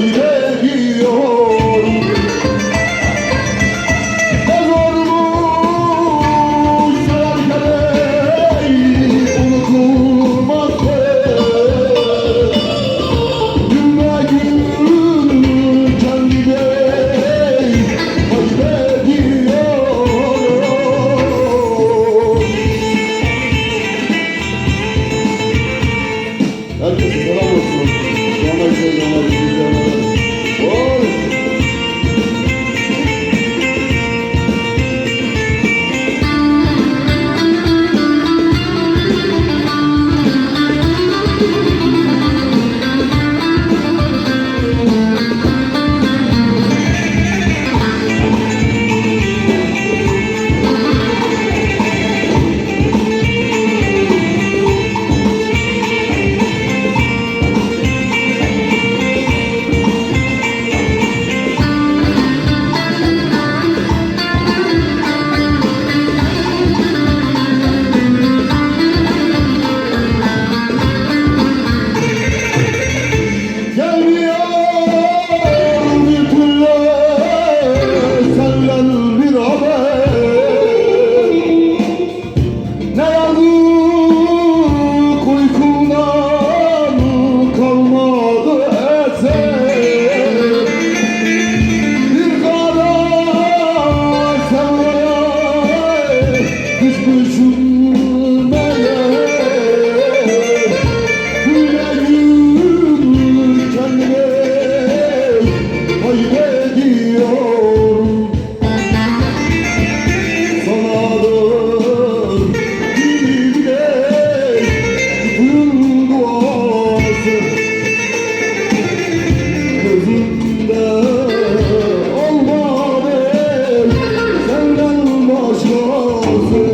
öyle diyor Ne zormuş Sarkale'yi unutulmaz Günle gün can gidey Öyle diyor Herkese selam olsun. Yanlar söylüyorlar. Senhor.